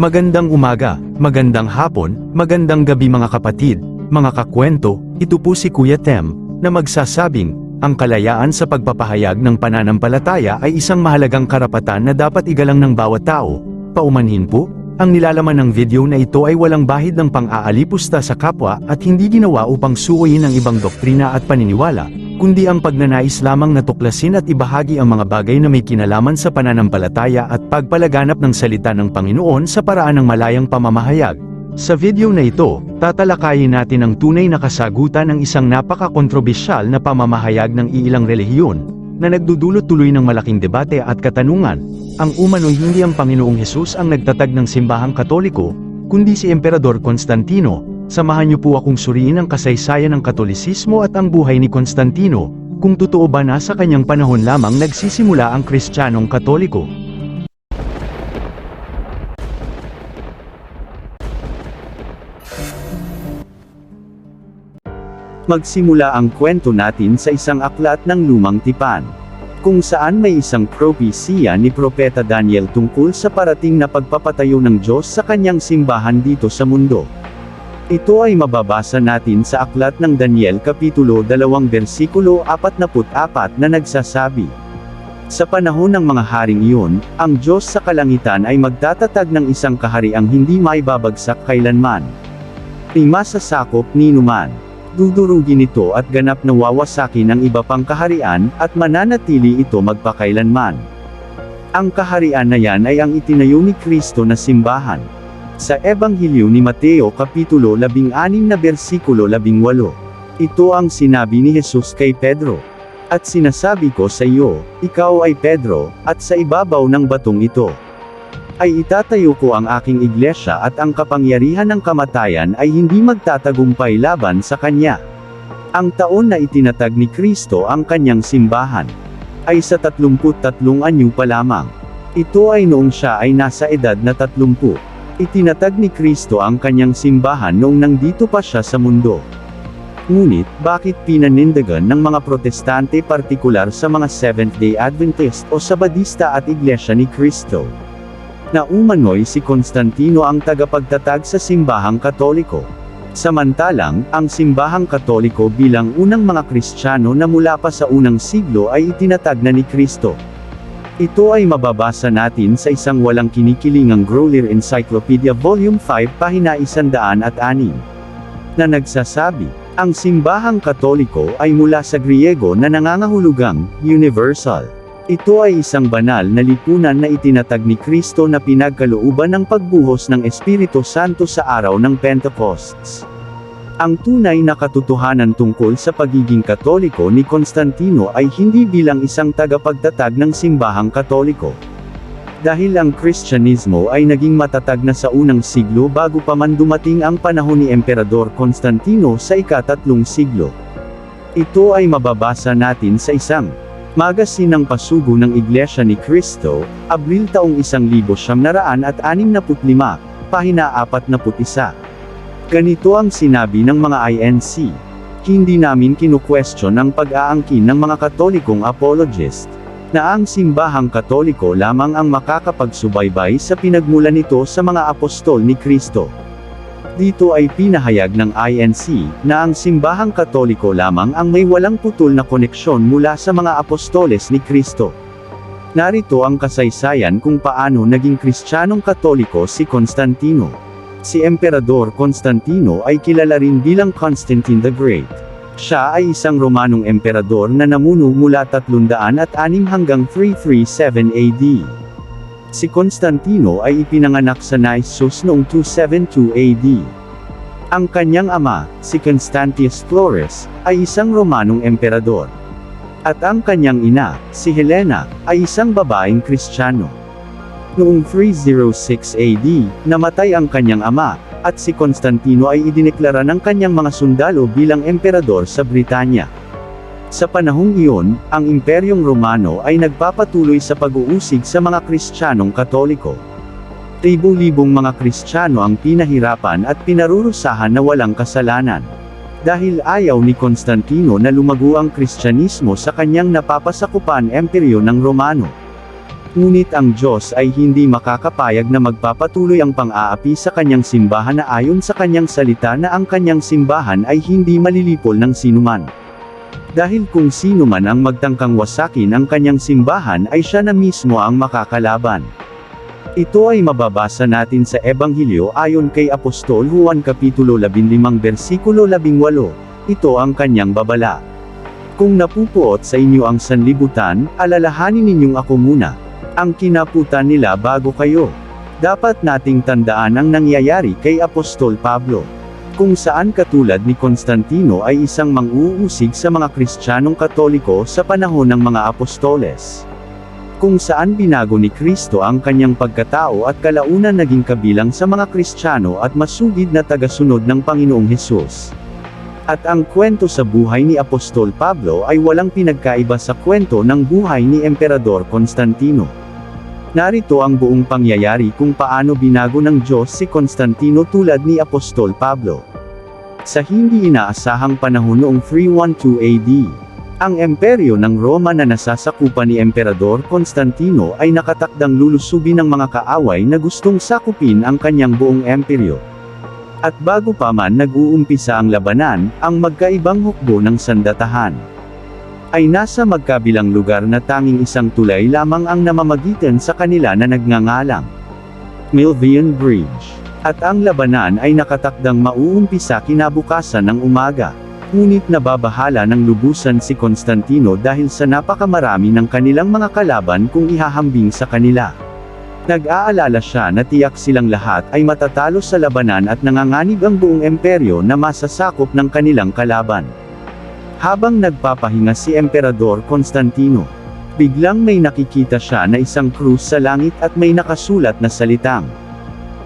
Magandang umaga, magandang hapon, magandang gabi mga kapatid, mga kakwento, ito po si Kuya Tem, na magsasabing, ang kalayaan sa pagpapahayag ng pananampalataya ay isang mahalagang karapatan na dapat igalang ng bawat tao. Paumanhin po, ang nilalaman ng video na ito ay walang bahid ng pang-aalipusta sa kapwa at hindi ginawa upang suwayin ang ibang doktrina at paniniwala, kundi ang pagnanais lamang na tuklasin at ibahagi ang mga bagay na may kinalaman sa pananampalataya at pagpalaganap ng salita ng Panginoon sa paraan ng malayang pamamahayag. Sa video na ito, tatalakayin natin ang tunay na kasagutan ng isang napaka-kontrobersyal na pamamahayag ng iilang relihiyon, na nagdudulot tuloy ng malaking debate at katanungan, ang umano'y hindi ang Panginoong Hesus ang nagtatag ng simbahang katoliko, kundi si Emperador Constantino, samahan niyo po akong suriin ang kasaysayan ng katolisismo at ang buhay ni Constantino, kung totoo ba na sa kanyang panahon lamang nagsisimula ang Kristiyanong Katoliko. Magsimula ang kwento natin sa isang aklat ng lumang tipan. Kung saan may isang propesiya ni Propeta Daniel tungkol sa parating na pagpapatayo ng Diyos sa kanyang simbahan dito sa mundo. Ito ay mababasa natin sa aklat ng Daniel Kapitulo 2 versikulo 44 na nagsasabi. Sa panahon ng mga haring iyon, ang Diyos sa kalangitan ay magtatatag ng isang kahariang hindi maibabagsak kailanman. Ay masasakop ni numan dudurugin ito at ganap na wawasakin ang iba pang kaharian, at mananatili ito magpakailanman. Ang kaharian na yan ay ang itinayo ni Kristo na simbahan. Sa Ebanghelyo ni Mateo Kapitulo 16 na versikulo 18. Ito ang sinabi ni Jesus kay Pedro. At sinasabi ko sa iyo, ikaw ay Pedro, at sa ibabaw ng batong ito ay itatayo ko ang aking iglesia at ang kapangyarihan ng kamatayan ay hindi magtatagumpay laban sa kanya. Ang taon na itinatag ni Kristo ang kanyang simbahan ay sa 33 anyo pa lamang. Ito ay noong siya ay nasa edad na 30. Itinatag ni Kristo ang kanyang simbahan noong nandito pa siya sa mundo. Ngunit, bakit pinanindagan ng mga protestante partikular sa mga Seventh-day Adventist o Sabadista at Iglesia ni Kristo? na umano'y si Konstantino ang tagapagtatag sa simbahang katoliko. Samantalang, ang simbahang katoliko bilang unang mga Kristiyano na mula pa sa unang siglo ay itinatag na ni Kristo. Ito ay mababasa natin sa isang walang kinikilingang Grolier Encyclopedia Volume 5 pahina 106, na nagsasabi, ang simbahang katoliko ay mula sa Griego na nangangahulugang, universal. Ito ay isang banal na lipunan na itinatag ni Kristo na pinagkalooban ng pagbuhos ng Espiritu Santo sa araw ng Pentecosts. Ang tunay na katotohanan tungkol sa pagiging katoliko ni Konstantino ay hindi bilang isang tagapagtatag ng simbahang katoliko. Dahil ang Kristyanismo ay naging matatag na sa unang siglo bago pa man dumating ang panahon ni Emperador Konstantino sa ikatatlong siglo. Ito ay mababasa natin sa isang Magasin ng pasugo ng Iglesia ni Cristo, Abril taong 1965, pahina 41. Ganito ang sinabi ng mga INC. Hindi namin kinu-question ang pag-aangkin ng mga katolikong apologist, na ang simbahang katoliko lamang ang makakapagsubaybay sa pinagmulan nito sa mga apostol ni Kristo. Dito ay pinahayag ng INC, na ang simbahang katoliko lamang ang may walang putol na koneksyon mula sa mga apostoles ni Kristo. Narito ang kasaysayan kung paano naging kristyanong katoliko si Constantino. Si Emperador Constantino ay kilala rin bilang Constantine the Great. Siya ay isang Romanong emperador na namuno mula 306 hanggang 337 AD. Si Constantino ay ipinanganak sa Naissus noong 272 AD. Ang kanyang ama, si Constantius Flores, ay isang Romanong emperador. At ang kanyang ina, si Helena, ay isang babaeng Kristiyano. Noong 306 AD, namatay ang kanyang ama, at si Constantino ay idineklara ng kanyang mga sundalo bilang emperador sa Britanya. Sa panahong iyon, ang Imperyong Romano ay nagpapatuloy sa pag-uusig sa mga Kristiyanong Katoliko. Libo-libong mga Kristiyano ang pinahirapan at pinarurusahan na walang kasalanan. Dahil ayaw ni Konstantino na lumago ang Kristyanismo sa kanyang napapasakupan emperyo ng Romano. Ngunit ang Diyos ay hindi makakapayag na magpapatuloy ang pang-aapi sa kanyang simbahan na ayon sa kanyang salita na ang kanyang simbahan ay hindi malilipol ng sinuman. Dahil kung sino man ang magtangkang wasakin ang kanyang simbahan ay siya na mismo ang makakalaban. Ito ay mababasa natin sa Ebanghelyo ayon kay Apostol Juan Kapitulo 15 versikulo 18, ito ang kanyang babala. Kung napupuot sa inyo ang sanlibutan, alalahanin ninyong ako muna. Ang kinaputan nila bago kayo. Dapat nating tandaan ang nangyayari kay Apostol Pablo. Kung saan katulad ni Konstantino ay isang mang-uusig sa mga Kristiyanong Katoliko sa panahon ng mga apostoles kung saan binago ni Kristo ang kanyang pagkatao at kalaunan naging kabilang sa mga Kristiyano at masugid na tagasunod ng Panginoong Hesus. At ang kwento sa buhay ni Apostol Pablo ay walang pinagkaiba sa kwento ng buhay ni Emperador Constantino. Narito ang buong pangyayari kung paano binago ng Diyos si Constantino tulad ni Apostol Pablo. Sa hindi inaasahang panahon noong 312 AD, ang imperyo ng Roma na nasasakupan ni Emperador Constantino ay nakatakdang lulusubin ng mga kaaway na gustong sakupin ang kanyang buong imperyo. At bago pa man nag-uumpisa ang labanan, ang magkaibang hukbo ng sandatahan ay nasa magkabilang lugar na tanging isang tulay lamang ang namamagitan sa kanila na nagngangalang Milvian Bridge. At ang labanan ay nakatakdang mauumpisa kinabukasan ng umaga. Ngunit nababahala ng lubusan si Constantino dahil sa napakamarami ng kanilang mga kalaban kung ihahambing sa kanila. Nag-aalala siya na tiyak silang lahat ay matatalo sa labanan at nanganganib ang buong emperyo na masasakop ng kanilang kalaban. Habang nagpapahinga si Emperador Constantino, biglang may nakikita siya na isang krus sa langit at may nakasulat na salitang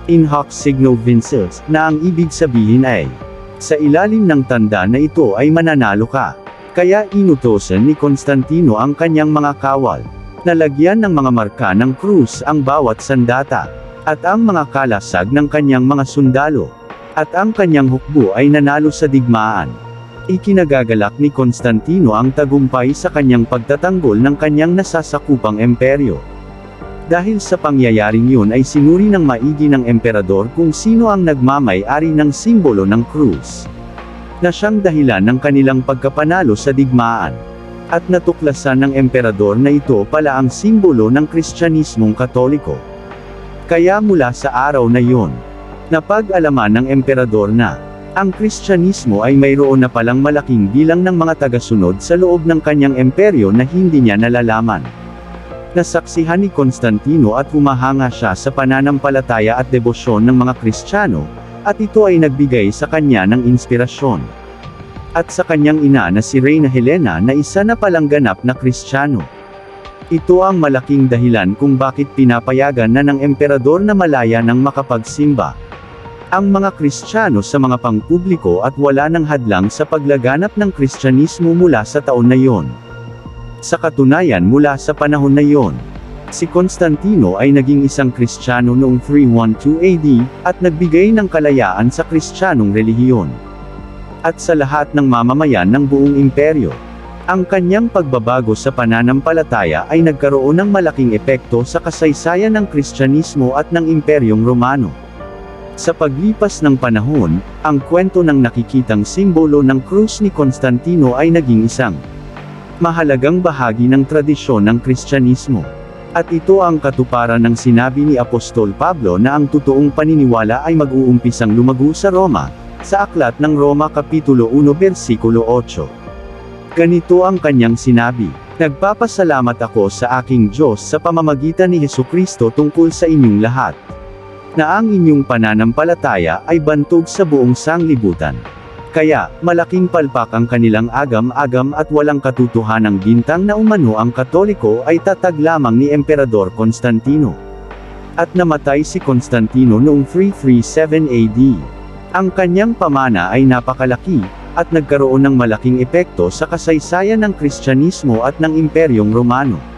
In hoc signo vinces, na ang ibig sabihin ay sa ilalim ng tanda na ito ay mananalo ka. Kaya inutosan ni Constantino ang kanyang mga kawal. Nalagyan ng mga marka ng krus ang bawat sandata. At ang mga kalasag ng kanyang mga sundalo. At ang kanyang hukbo ay nanalo sa digmaan. Ikinagagalak ni Constantino ang tagumpay sa kanyang pagtatanggol ng kanyang nasasakupang emperyo. Dahil sa pangyayaring yun ay sinuri ng maigi ng emperador kung sino ang nagmamay-ari ng simbolo ng krus. Na siyang dahilan ng kanilang pagkapanalo sa digmaan. At natuklasan ng emperador na ito pala ang simbolo ng Kristyanismong Katoliko. Kaya mula sa araw na yun, napag-alaman ng emperador na, ang Kristyanismo ay mayroon na palang malaking bilang ng mga tagasunod sa loob ng kanyang emperyo na hindi niya nalalaman. Nasaksihan ni Constantino at humahanga siya sa pananampalataya at debosyon ng mga Kristiyano, at ito ay nagbigay sa kanya ng inspirasyon. At sa kanyang ina na si Reyna Helena na isa na palang ganap na Kristiyano. Ito ang malaking dahilan kung bakit pinapayagan na ng emperador na malaya ng makapagsimba. Ang mga Kristiyano sa mga pangpubliko at wala ng hadlang sa paglaganap ng Kristyanismo mula sa taon na yon. Sa katunayan mula sa panahon na iyon, si Constantino ay naging isang Kristiyano noong 312 AD, at nagbigay ng kalayaan sa Kristiyanong relihiyon. At sa lahat ng mamamayan ng buong imperyo, ang kanyang pagbabago sa pananampalataya ay nagkaroon ng malaking epekto sa kasaysayan ng Kristyanismo at ng Imperyong Romano. Sa paglipas ng panahon, ang kwento ng nakikitang simbolo ng krus ni Constantino ay naging isang mahalagang bahagi ng tradisyon ng Kristyanismo. At ito ang katuparan ng sinabi ni Apostol Pablo na ang totoong paniniwala ay mag-uumpisang lumago sa Roma, sa aklat ng Roma Kapitulo 1 versikulo 8. Ganito ang kanyang sinabi, Nagpapasalamat ako sa aking Diyos sa pamamagitan ni Heso Kristo tungkol sa inyong lahat. Na ang inyong pananampalataya ay bantog sa buong sanglibutan. Kaya, malaking palpak ang kanilang agam-agam at walang katutuhanang bintang na umano ang katoliko ay tatag lamang ni Emperador Constantino. At namatay si Constantino noong 337 AD. Ang kanyang pamana ay napakalaki, at nagkaroon ng malaking epekto sa kasaysayan ng Kristyanismo at ng Imperyong Romano.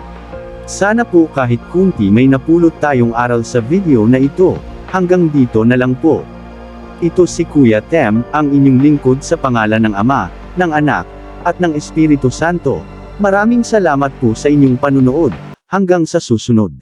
Sana po kahit kunti may napulot tayong aral sa video na ito, hanggang dito na lang po. Ito si Kuya Tem, ang inyong lingkod sa pangalan ng Ama, ng Anak, at ng Espiritu Santo. Maraming salamat po sa inyong panunood. Hanggang sa susunod.